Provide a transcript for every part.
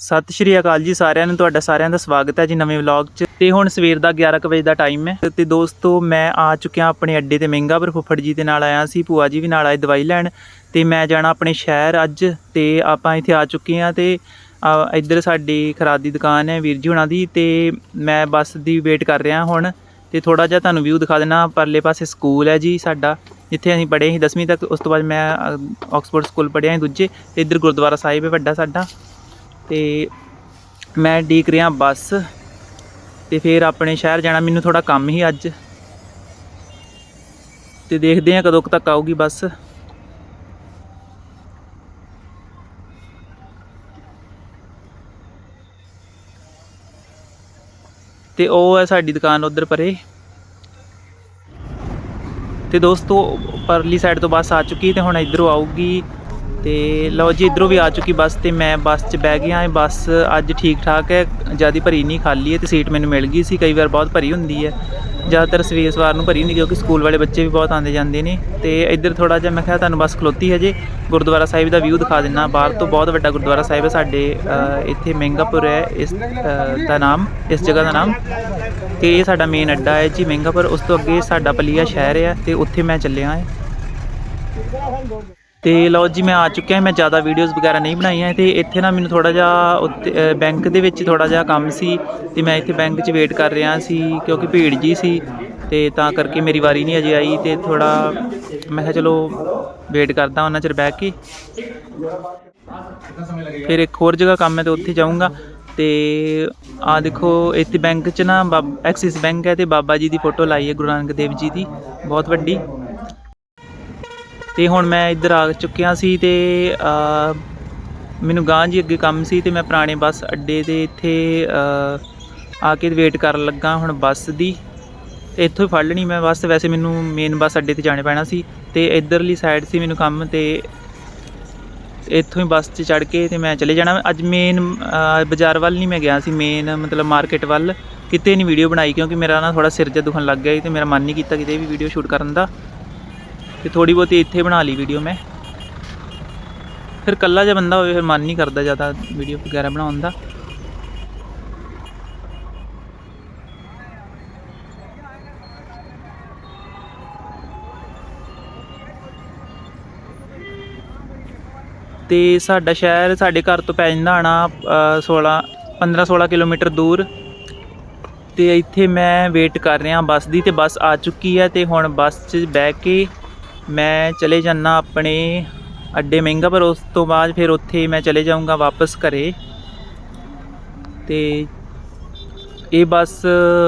ਸਤਿ ਸ਼੍ਰੀ ਅਕਾਲ ਜੀ ਸਾਰਿਆਂ ਨੂੰ, ਤੁਹਾਡਾ ਸਾਰਿਆਂ ਦਾ ਸਵਾਗਤ ਹੈ ਜੀ ਨਵੇਂ ਵਲੌਗ 'ਚ। ਤੇ ਹੁਣ ਸਵੇਰ ਦਾ 11 ਕੁ ਵਜੇ ਦਾ ਟਾਈਮ ਹੈ। ਤੇ ਦੋਸਤੋ, ਮੈਂ ਆ ਚੁੱਕਿਆ ਆਪਣੇ ਅੱਡੇ ਤੇ ਮਹਿੰਗਾਪੁਰ ਫੁੱਫੜ ਜੀ ਦੇ ਨਾਲ ਆਇਆ ਸੀ, ਭੂਆ ਜੀ ਵੀ ਨਾਲ ਆਏ ਦਵਾਈ ਲੈਣ। ਤੇ ਮੈਂ ਜਾਣਾ ਆਪਣੇ ਸ਼ਹਿਰ ਅੱਜ, ਤੇ ਆਪਾਂ ਇੱਥੇ ਆ ਚੁੱਕੇ ਆ ਤੇ ਇੱਧਰ ਸਾਡੀ ਖਰਾਦ ਦੀ ਦੁਕਾਨ ਹੈ ਵੀਰ ਜੀ ਹੁਣਾਂ ਦੀ, ਤੇ ਮੈਂ ਬੱਸ ਦੀ ਵੇਟ ਕਰ ਰਿਹਾ ਹੁਣ। ਤੇ ਥੋੜਾ ਜਿਹਾ ਤੁਹਾਨੂੰ ਵਿਊ ਦਿਖਾ ਦੇਣਾ ਪਰਲੇ ਪਾਸੇ ਸਕੂਲ ਹੈ ਜੀ ਸਾਡਾ, ਜਿੱਥੇ ਅਸੀਂ ਪੜ੍ਹੇ ਸੀ 10ਵੀਂ ਤੱਕ, ਉਸ ਤੋਂ ਬਾਅਦ ਮੈਂ ਆਕਸਫੋਰਡ ਸਕੂਲ ਪੜ੍ਹਿਆ ਸੀ ਦੂਜੇ, ਤੇ ਇੱਧਰ ਗੁਰਦੁਆਰਾ ਸਾਹਿਬ ਹੈ ਵੱਡਾ ਸਾਡਾ। ਤੇ ਮੈਂ ਡੀਕ ਰਿਹਾ ਬੱਸ ਤੇ ਫਿਰ ਆਪਣੇ ਸ਼ਹਿਰ ਜਾਣਾ, ਮੈਨੂੰ ਥੋੜਾ ਕੰਮ ਹੀ ਅੱਜ। ਤੇ ਦੇਖਦੇ ਹਾਂ ਕਦੋਂ ਕੁ ਤੱਕ ਆਊਗੀ ਬੱਸ। ਤੇ ਉਹ ਹੈ ਸਾਡੀ ਦੁਕਾਨ ਉਧਰ ਪਰੇ। ਤੇ ਦੋਸਤੋ, ਪਰਲੀ ਸਾਈਡ ਤੋਂ ਬੱਸ ਆ ਚੁੱਕੀ ਤੇ ਹੁਣ ਇਧਰੋਂ ਆਊਗੀ ਤੇ ਲਓ ਜੀ, ਇਧਰੋਂ ਵੀ ਆ ਚੁੱਕੀ ਬੱਸ ਤੇ ਮੈਂ ਬੱਸ 'ਚ ਬਹਿ ਗਿਆ ਇਹ ਬੱਸ ਅੱਜ ਠੀਕ ਠਾਕ ਹੈ, ਜ਼ਿਆਦਾ ਭਰੀ ਨਹੀਂ, ਖਾਲੀ ਹੈ ਤੇ ਸੀਟ ਮੈਨੂੰ ਮਿਲ ਗਈ ਸੀ। ਕਈ ਵਾਰ ਬਹੁਤ ਭਰੀ ਹੁੰਦੀ ਹੈ। ਜ਼ਿਆਦਾਤਰ ਸਵੇਰ ਸਵਾਰ ਨੂੰ ਭਰੀ ਹੁੰਦੀ ਕਿਉਂਕਿ ਸਕੂਲ ਵਾਲੇ ਬੱਚੇ ਵੀ ਬਹੁਤ ਆਉਂਦੇ ਜਾਂਦੇ ਨੇ। ਤੇ ਇੱਧਰ ਥੋੜਾ ਜਿਹਾ ਮੈਂ ਕਿਹਾ ਤੁਹਾਨੂੰ ਬੱਸ ਖਲੋਤੀ ਹੈ ਜੇ। ਗੁਰਦੁਆਰਾ ਸਾਹਿਬ ਦਾ ਵਿਊ ਦਿਖਾ ਦਿੰਨਾ ਬਾਹਰ ਤੋਂ ਬਹੁਤ ਵੱਡਾ ਗੁਰਦੁਆਰਾ ਸਾਹਿਬ ਹੈ ਸਾਡੇ ਇੱਥੇ ਮਹਿੰਗਾਪੁਰ ਹੈ। ਇਸ ਦਾ ਨਾਮ, ਇਸ ਜਗ੍ਹਾ ਦਾ ਨਾਮ। ਤੇ ਇਹ ਸਾਡਾ ਮੇਨ ਅੱਡਾ ਹੈ ਜੀ ਮਹਿੰਗਾਪੁਰ। ਉਸ ਤੋਂ ਅੱਗੇ ਸਾਡਾ ਪਲੀਆ ਸ਼ਹਿਰ ਹੈ ਤੇ ਉੱਥੇ ਮੈਂ ਚੱਲਿਆ ਹਾਂ। ਤੇ ਲਓ ਜੀ, ਮੈਂ ਆ ਚੁੱਕਿਆ ਮੈਂ ਜ਼ਿਆਦਾ ਵੀਡੀਓਜ਼ ਵਗੈਰਾ ਨਹੀਂ ਬਣਾਈਆਂ ਤੇ ਇੱਥੇ ਨਾ ਮੈਨੂੰ ਥੋੜਾ ਜਿਹਾ ਉੱਤੇ ਬੈਂਕ ਦੇ ਵਿੱਚ ਥੋੜਾ ਜਿਹਾ ਕੰਮ ਸੀ ਤੇ ਮੈਂ ਇੱਥੇ ਬੈਂਕ 'ਚ ਵੇਟ ਕਰ ਰਿਹਾ ਸੀ ਕਿਉਂਕਿ ਭੀੜ ਜੀ ਸੀ ਤੇ ਤਾਂ ਕਰਕੇ ਮੇਰੀ ਵਾਰੀ ਨਹੀਂ ਅਜੇ ਆਈ ਤੇ ਥੋੜਾ ਮੈਂ ਕਿਹਾ ਚਲੋ ਵੇਟ ਕਰਦਾ ਉਹਨਾਂ ਚਿਰ ਬੈਠ ਕੇ। ਫਿਰ ਇੱਕ ਹੋਰ ਜਗ੍ਹਾ ਕੰਮ ਹੈ ਤੇ ਉੱਥੇ ਜਾਊਂਗਾ ਤੇ ਆ ਦੇਖੋ, ਇੱਥੇ ਬੈਂਕ 'ਚ ਨਾ ਐਕਸਿਸ ਬੈਂਕ ਹੈ ਤੇ ਬਾਬਾ ਜੀ ਦੀ ਫੋਟੋ ਲਾਈ ਹੈ ਗੁਰੂ ਨਾਨਕ ਦੇਵ ਜੀ ਦੀ, ਬਹੁਤ ਵੱਡੀ। ਤੇ ਹੁਣ ਮੈਂ ਇੱਧਰ ਆ ਚੁੱਕਿਆ ਸੀ ਤੇ ਮੈਨੂੰ ਗਾਂ ਜੀ ਅੱਗੇ ਕੰਮ ਸੀ ਤੇ ਮੈਂ ਪੁਰਾਣੇ ਬੱਸ ਅੱਡੇ ਦੇ ਇੱਥੇ ਆ ਕੇ ਵੇਟ ਕਰਨ ਲੱਗਾ ਹੁਣ ਬੱਸ ਦੀ। ਤੇ ਇੱਥੋਂ ਹੀ ਫੜ ਲੈਣੀ ਮੈਂ ਬੱਸ। ਵੈਸੇ ਮੈਨੂੰ ਮੇਨ ਬੱਸ ਅੱਡੇ ਤੇ ਜਾਣੇ ਪੈਣਾ ਸੀ ਤੇ ਇੱਧਰਲੀ ਸਾਈਡ ਸੀ ਮੈਨੂੰ ਕੰਮ ਤੇ ਇੱਥੋਂ ਹੀ ਬੱਸ 'ਚ ਚੜ ਕੇ ਤੇ ਮੈਂ ਚਲੇ ਜਾਣਾ। ਅੱਜ ਮੇਨ ਬਾਜ਼ਾਰ ਵੱਲ ਨਹੀਂ ਮੈਂ ਗਿਆ ਸੀ। ਮੇਨ ਮਤਲਬ ਮਾਰਕੀਟ ਵੱਲ। ਕਿਤੇ ਨਹੀਂ ਵੀਡੀਓ ਬਣਾਈ ਕਿਉਂਕਿ ਮੇਰਾ ਨਾ ਥੋੜਾ ਸਿਰ ਜਿਹਾ ਦੁਖਣ ਲੱਗ ਗਿਆ ਸੀ ਤੇ ਮੇਰਾ ਮਨ ਨਹੀਂ ਕੀਤਾ ਕਿਤੇ ਵੀ ਵੀਡੀਓ ਸ਼ੂਟ ਕਰਨ ਦਾ। ਤੇ ਥੋੜੀ ਬਹੁਤੀ ਇੱਥੇ ਬਣਾ ਲਈ ਵੀਡੀਓ ਮੈਂ। ਫਿਰ ਕੱਲਾ ਜਿਹਾ ਬੰਦਾ ਹੋਵੇ, ਫਿਰ ਮਨ ਨਹੀਂ ਕਰਦਾ ਜ਼ਿਆਦਾ ਵੀਡੀਓ ਵਗੈਰਾ ਬਣਾਉਣ ਦਾ। ਤੇ ਸਾਡਾ ਸ਼ਹਿਰ ਸਾਡੇ ਘਰ ਤੋਂ ਪੈ ਜਾਂਦਾ ਆਣਾ 16 15 16 ਕਿਲੋਮੀਟਰ ਦੂਰ। ਤੇ ਇੱਥੇ ਮੈਂ ਵੇਟ ਕਰ ਰਿਹਾ, ਬੱਸ ਦੀ ਤੇ ਬੱਸ ਆ ਚੁੱਕੀ ਹੈ ਤੇ ਹੁਣ ਬੱਸ 'ਚ ਬਹਿ ਕੇ ਮੈਂ ਚਲੇ ਜਾਣਾ ਆਪਣੇ ਅੱਡੇ ਮਹਿੰਗਾ, ਪਰ ਉਸ ਤੋਂ ਬਾਅਦ ਫਿਰ ਉੱਥੇ ਮੈਂ ਚਲੇ ਜਾਊਂਗਾ ਵਾਪਸ ਘਰੇ। ਤੇ ਇਹ ਬੱਸ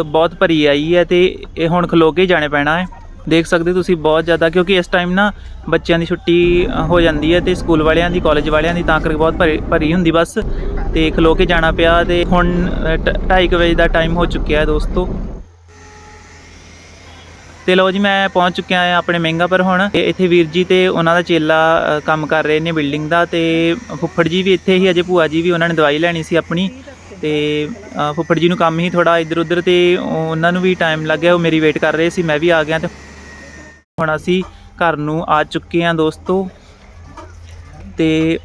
ਬਹੁਤ ਭਰੀ ਆਈ ਹੈ ਤੇ ਇਹ ਹੁਣ ਖਲੋ ਕੇ ਹੀ ਜਾਣੇ ਪੈਣਾ ਹੈ। ਦੇਖ ਸਕਦੇ ਤੁਸੀਂ ਬਹੁਤ ਜ਼ਿਆਦਾ, ਕਿਉਂਕਿ ਇਸ ਟਾਈਮ ਨਾ ਬੱਚਿਆਂ ਦੀ ਛੁੱਟੀ ਹੋ ਜਾਂਦੀ ਹੈ ਤੇ ਸਕੂਲ ਵਾਲਿਆਂ ਦੀ ਕਾਲਜ ਵਾਲਿਆਂ ਦੀ ਤਾਂ ਕਰਕੇ ਬਹੁਤ ਭਰੀ ਭਰੀ ਹੁੰਦੀ ਬੱਸ। ਤੇ ਖਲੋ ਕੇ ਜਾਣਾ ਪਿਆ ਤੇ ਹੁਣ 2:30 ਵਜੇ ਦਾ ਟਾਈਮ ਹੋ ਚੁੱਕਿਆ ਹੈ ਦੋਸਤੋ। ਤੇ ਲਓ ਜੀ, ਮੈਂ ਪਹੁੰਚ ਚੁੱਕਿਆ ਆ ਆਪਣੇ ਮਹਿੰਗਾ ਪਰ ਹੁਣ। ਤੇ ਇੱਥੇ ਵੀਰ ਜੀ ਤੇ ਉਹਨਾਂ ਦਾ ਚੇਲਾ ਕੰਮ ਕਰ ਰਹੇ ਨੇ ਬਿਲਡਿੰਗ ਦਾ ਤੇ ਫੁੱਫੜ ਜੀ ਵੀ ਇੱਥੇ ਹੀ, ਅਜੇ ਭੂਆ ਜੀ ਵੀ ਉਹਨਾਂ ਨੇ ਦਵਾਈ ਲੈਣੀ ਸੀ ਆਪਣੀ। ਤੇ ਫੁੱਫੜ ਜੀ ਨੂੰ ਕੰਮ ਹੀ ਥੋੜਾ ਇੱਧਰ ਉੱਧਰ ਤੇ ਉਹਨਾਂ ਨੂੰ ਵੀ ਟਾਈਮ ਲੱਗ ਗਿਆ, ਉਹ ਮੇਰੀ ਵੇਟ ਕਰ ਰਹੇ ਸੀ, ਮੈਂ ਵੀ ਆ ਗਿਆ ਤੇ ਹੁਣ ਅਸੀਂ ਘਰ ਨੂੰ ਆ ਚੁੱਕੇ ਹਾਂ ਦੋਸਤੋ। ਤੇ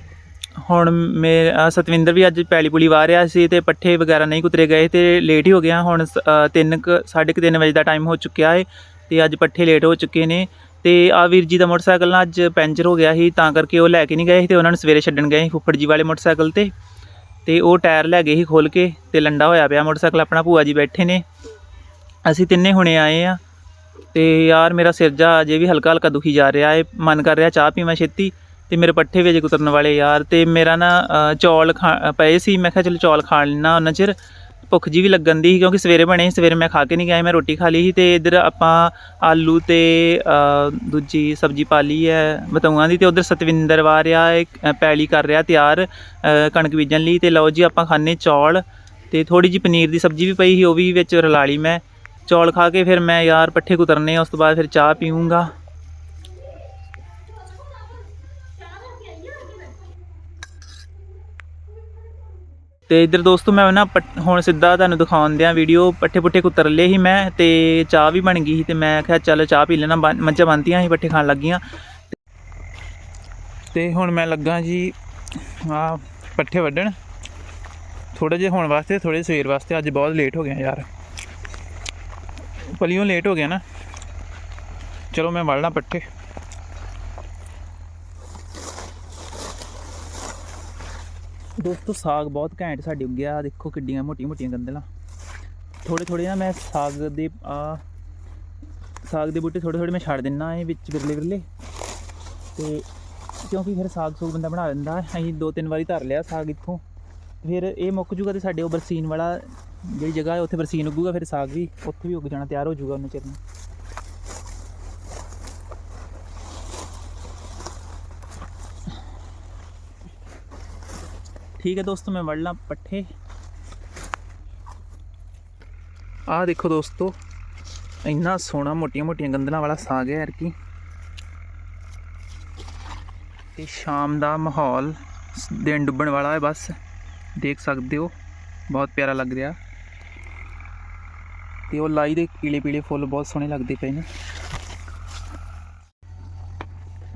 ਹੁਣ ਮੇ ਸਤਵਿੰਦਰ ਵੀ ਅੱਜ ਪੈਲੀ ਪੁਲੀ ਵਾਹ ਰਿਹਾ ਸੀ ਤੇ ਪੱਠੇ ਵਗੈਰਾ ਨਹੀਂ ਕੁਤਰੇ ਗਏ ਤੇ ਲੇਟ ਹੀ ਹੋ ਗਿਆ ਹੁਣ 3 ਸਾਢੇ ਕੁ ਤਿੰਨ ਵਜੇ ਦਾ ਟਾਈਮ ਹੋ ਚੁੱਕਿਆ ਹੈ ਅਤੇ ਅੱਜ ਪੱਠੇ ਲੇਟ ਹੋ ਚੁੱਕੇ ਨੇ ਅਤੇ ਆ ਵੀਰ ਜੀ ਦਾ ਮੋਟਰਸਾਈਕਲ ਨਾ ਅੱਜ ਪੈਂਚਰ ਹੋ ਗਿਆ ਸੀ, ਤਾਂ ਕਰਕੇ ਉਹ ਲੈ ਕੇ ਨਹੀਂ ਗਏ ਸੀ ਤੇ ਉਹਨਾਂ ਨੂੰ ਸਵੇਰੇ ਛੱਡਣ ਗਏ ਸੀ ਫੁੱਫੜ ਜੀ ਵਾਲੇ ਮੋਟਰਸਾਈਕਲ ਤੇ। ਅਤੇ ਉਹ ਟਾਇਰ ਲੈ ਗਏ ਸੀ ਖੋਲ ਕੇ ਅਤੇ ਲੰਡਾ ਹੋਇਆ ਪਿਆ ਮੋਟਰਸਾਈਕਲ, ਆਪਣਾ ਭੂਆ ਜੀ ਬੈਠੇ ਨੇ। ਅਸੀਂ ਤਿੰਨੇ ਹੁਣੇ ਆਏ ਆ ਤੇ ਯਾਰ ਮੇਰਾ ਸਿਰ ਜਾ ਅਜੇ ਵੀ ਹਲਕਾ ਹਲਕਾ ਦੁਖੀ ਜਾ ਰਿਹਾ ਏ, ਮਨ ਕਰ ਰਿਹਾ ਚਾਹ ਪੀਵਾਂ ਛੇਤੀ। ਤੇ ਮੇਰੇ ਪੱਠੇ ਵੇਜੇ ਕੁਤਰਨ ਵਾਲੇ ਯਾਰ ਤੇ ਮੇਰਾ ਨਾ ਚੌਲ ਖਾ, ਪਏ ਸੀ, ਮੈਂ ਕਿਹਾ ਚਲੋ ਚੌਲ ਖਾ ਲੈਣਾ ਉਹਨਾਂ ਚਿਰ। ਭੁੱਖ ਜੀ ਵੀ ਲੱਗਣ ਦੀ ਸੀ ਕਿਉਂਕਿ ਸਵੇਰੇ ਬਣੇ ਸੀ, ਸਵੇਰੇ ਮੈਂ ਖਾ ਕੇ ਨਹੀਂ ਗਿਆ, ਮੈਂ ਰੋਟੀ ਖਾ ਲਈ ਸੀ ਤੇ ਇੱਧਰ ਆਪਾਂ ਆਲੂ ਤੇ ਦੂਜੀ ਸਬਜ਼ੀ ਪਾ ਲਈ ਹੈ ਬਤੌਆਂ ਦੀ ਤੇ ਉਧਰ ਸਤਵਿੰਦਰ ਵਾਰਿਆ ਪੈਲੀ ਕਰ ਰਿਹਾ ਤਿਆਰ ਕਣਕ ਬੀਜਣ ਲਈ ਤੇ ਲਓ ਜੀ ਆਪਾਂ ਖਾਣੇ ਚੌਲ ਤੇ ਥੋੜੀ ਜੀ ਪਨੀਰ ਦੀ ਸਬਜ਼ੀ ਵੀ ਪਈ ਸੀ, ਉਹ ਵੀ ਵਿੱਚ ਰਲਾ ਲਈ ਮੈਂ, ਚੌਲ ਖਾ ਕੇ ਫਿਰ ਮੈਂ ਯਾਰ ਪੱਠੇ ਕੁਤਰਨੇ, ਉਸ ਤੋਂ ਬਾਅਦ ਫਿਰ ਚਾਹ ਪੀਊਂਗਾ। ਤੇ ਇੱਧਰ ਦੋਸਤੋ ਮੈਂ ਨਾ ਪੱਟ- ਹੁਣ ਸਿੱਧਾ ਤੁਹਾਨੂੰ ਦਿਖਾਉਣ ਦਿਆਂ ਵੀਡੀਓ ਪੱਠੇ ਪੁੱਠੇ ਕੁਤਰ ਲਏ ਸੀ ਮੈਂ ਤੇ ਚਾਹ ਵੀ ਬਣ ਗਈ ਸੀ ਤੇ ਮੈਂ ਕਿਹਾ ਚੱਲ ਚਾਹ ਪੀ ਲੈਣਾ ਬਣ- ਮੱਝਾਂ ਬੰਨਤੀਆਂ ਸੀ, ਪੱਠੇ ਖਾਣ ਲੱਗੀਆਂ। ਤੇ ਹੁਣ ਮੈਂ ਲੱਗਾ ਜੀ ਆ ਪੱਠੇ ਵੱਢਣ। ਥੋੜੇ ਜਿਹੇ ਹੋਣ ਵਾਸਤੇ ਥੋੜੇ ਸਵੇਰ ਵਾਸਤੇ, ਅੱਜ ਬਹੁਤ ਲੇਟ ਹੋ ਗਿਆ ਯਾਰ। ਪਲੀਓਂ ਲੇਟ ਹੋ ਗਿਆ ਨਾ। ਚਲੋ ਮੈਂ ਵੜਨਾ ਪੱਠੇ। ਦੋਸਤੋ, ਸਾਗ ਬਹੁਤ ਘੈਂਟ ਸਾਡੇ ਉੱਗਿਆ ਦੇਖੋ ਕਿੱਡੀਆਂ ਮੋਟੀਆਂ ਮੋਟੀਆਂ ਗੰਦਲਾਂ। ਥੋੜੇ ਥੋੜੇ ਨਾ ਮੈਂ ਸਾਗ ਦੇ ਆ ਸਾਗ ਦੇ ਬੂਟੇ ਥੋੜੇ ਥੋੜੇ ਮੈਂ ਛੱਡ ਦਿੰਨਾ ਇਹ ਵਿੱਚ ਵਿਰਲੇ ਵਿਰਲੇ। ਤੇ ਕਿਉਂਕਿ ਫਿਰ ਸਾਗ ਸੂਗ ਬੰਦਾ ਬਣਾ ਲੈਂਦਾ। ਅਸੀਂ ਦੋ ਤਿੰਨ ਵਾਰੀ ਧਰ ਲਿਆ ਸਾਗ ਇੱਥੋਂ। ਫਿਰ ਇਹ ਮੁੱਕ ਜੂਗਾ ਤੇ ਸਾਡੇ ਉਹ ਬਰਸੀਨ ਵਾਲਾ ਜਿਹੜੀ ਜਗ੍ਹਾ ਹੈ, ਉੱਥੇ ਬਰਸੀਨ ਉੱਗੂਗਾ, ਫਿਰ ਸਾਗ ਵੀ ਉੱਥੇ ਵੀ ਉੱਗ ਜਾਣਾ, ਤਿਆਰ ਹੋ ਜਾਊਗਾ ਉਹਨੇ ਚਿਰ ਨੂੰ। ਠੀਕ ਹੈ ਦੋਸਤੋ, ਮੈਂ ਵੜ ਲਾਂ ਪੱਠੇ। ਆਹ ਦੇਖੋ ਦੋਸਤੋ, ਇੰਨਾ ਸੋਹਣਾ ਮੋਟੀਆਂ ਮੋਟੀਆਂ ਗੰਦਲਾਂ ਵਾਲਾ ਸਾਗ ਹੈ ਯਾਰ ਕੀ ਤੇ ਸ਼ਾਮ ਦਾ ਮਾਹੌਲ ਦਿਨ ਡੁੱਬਣ ਵਾਲਾ ਹੈ ਬਸ। ਦੇਖ ਸਕਦੇ ਹੋ, ਬਹੁਤ ਪਿਆਰਾ ਲੱਗ ਰਿਹਾ। ਤੇ ਉਹ ਲਾਈ ਦੇ ਪੀਲੇ ਪੀਲੇ ਫੁੱਲ ਬਹੁਤ ਸੋਹਣੇ ਲੱਗਦੇ ਪਏ ਨੇ।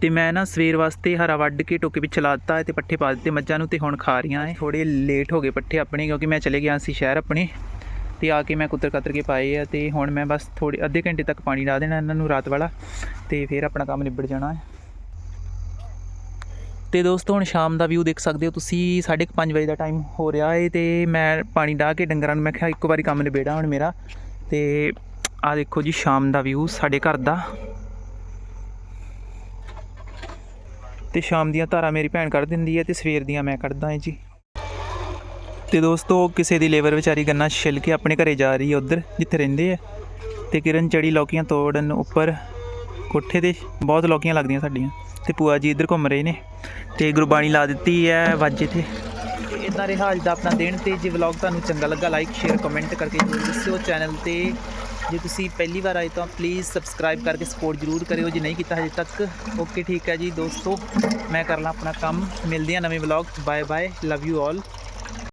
ਤੇ ਮੈਂ ਨਾ ਸਵੇਰ ਵਾਸਤੇ ਹਰਾ ਵੱਢ ਕੇ ਟੋਕੇ ਵਿੱਚ ਲਾ ਦਿੱਤਾ ਹੈ ਤੇ ਪੱਠੇ ਪਾ ਦਿੱਤੇ, ਮੱਝਾਂ ਨੂੰ ਤੇ ਹੁਣ ਖਾ ਰਹੀਆਂ ਐ ਥੋੜੇ ਲੇਟ ਹੋ ਗਏ ਪੱਠੇ ਆਪਣੇ, ਕਿਉਂਕਿ ਮੈਂ ਚਲੇ ਗਿਆ ਸੀ ਸ਼ਹਿਰ ਆਪਣੇ, ਤੇ ਆ ਕੇ ਮੈਂ ਕੁੱਤਰ ਕਤਰ ਕੇ ਪਾਏ ਆ ਤੇ ਹੁਣ ਮੈਂ ਬਸ ਥੋੜੇ ਅੱਧੇ ਘੰਟੇ ਤੱਕ ਪਾਣੀ ਲਾ ਦੇਣਾ ਇਹਨਾਂ ਨੂੰ ਰਾਤ ਵਾਲਾ ਤੇ ਫਿਰ ਆਪਣਾ ਕੰਮ ਨਿਬੜ ਜਾਣਾ ਹੈ। ਤੇ ਦੋਸਤੋ, ਹੁਣ ਸ਼ਾਮ ਦਾ ਵਿਊ ਦੇਖ ਸਕਦੇ ਹੋ ਤੁਸੀਂ 5:30 ਵਜੇ ਦਾ ਟਾਈਮ ਹੋ ਰਿਹਾ ਹੈ ਤੇ ਮੈਂ ਪਾਣੀ ਡਾਹ ਕੇ ਡੰਗਰਾਂ ਨੂੰ ਮੈਂ ਕਿਹਾ ਇੱਕ ਵਾਰੀ ਕੰਮ ਨਿਬੇੜਾ ਹੁਣ ਮੇਰਾ ਤੇ ਆ ਦੇਖੋ ਜੀ ਸ਼ਾਮ ਦਾ ਵਿਊ ਸਾਡੇ ਘਰ ਦਾ। ਤੇ ਸ਼ਾਮ ਦੀਆਂ ਧਾਰਾਂ ਮੇਰੀ ਭੈਣ ਕੱਢ ਦਿੰਦੀ ਹੈ ਤੇ ਸਵੇਰ ਦੀਆਂ ਮੈਂ ਕੱਢਦਾ ਹਾਂ ਜੀ। ਤੇ ਦੋਸਤੋ, ਕਿਸੇ ਦੀ ਲੇਬਰ ਵਿਚਾਰੀ ਗੰਨਾ ਛਿੱਲ ਕੇ ਆਪਣੇ ਘਰੇ ਜਾ ਰਹੀ ਹੈ ਉਧਰ, ਜਿੱਥੇ ਰਹਿੰਦੇ ਆ। ਤੇ ਕਿਰਨ ਚੜੀ ਲੌਕੀਆਂ ਤੋੜਨ ਉੱਪਰ ਕੋਠੇ ਤੇ, ਬਹੁਤ ਲੌਕੀਆਂ ਲੱਗਦੀਆਂ ਸਾਡੀਆਂ। ਤੇ ਭੂਆ ਜੀ ਇੱਧਰ ਘੁੰਮ ਰਹੇ ਨੇ। ਤੇ ਗੁਰਬਾਣੀ ਲਾ ਦਿੱਤੀ ਹੈ ਵਾਜੇ ਤੇ। ਇਦਾਂ ਰਿਹਾ ਅੱਜ ਦਾ ਆਪਣਾ ਦਿਨ, ਤੇ ਜੇ ਵਲੌਗ ਤੁਹਾਨੂੰ ਚੰਗਾ ਲੱਗਾ ਲਾਈਕ ਸ਼ੇਅਰ ਕਮੈਂਟ ਕਰਕੇ ਜ਼ਰੂਰ ਦੱਸਿਓ। ਚੈਨਲ ਤੇ ਜੇ ਤੁਸੀਂ ਪਹਿਲੀ ਵਾਰ ਆਏ ਤਾਂ ਪਲੀਜ਼ ਸਬਸਕ੍ਰਾਈਬ ਕਰਕੇ ਸਪੋਰਟ ਜ਼ਰੂਰ ਕਰਿਓ। ਜੇ ਨਹੀਂ ਕੀਤਾ ਹਜੇ ਤੱਕ ਓਕੇ ਠੀਕ ਹੈ ਜੀ ਦੋਸਤੋ, ਮੈਂ ਕਰ ਲਾਂ ਆਪਣਾ ਕੰਮ। ਮਿਲਦੇ ਹਾਂ ਨਵੇਂ vlog bye bye love you all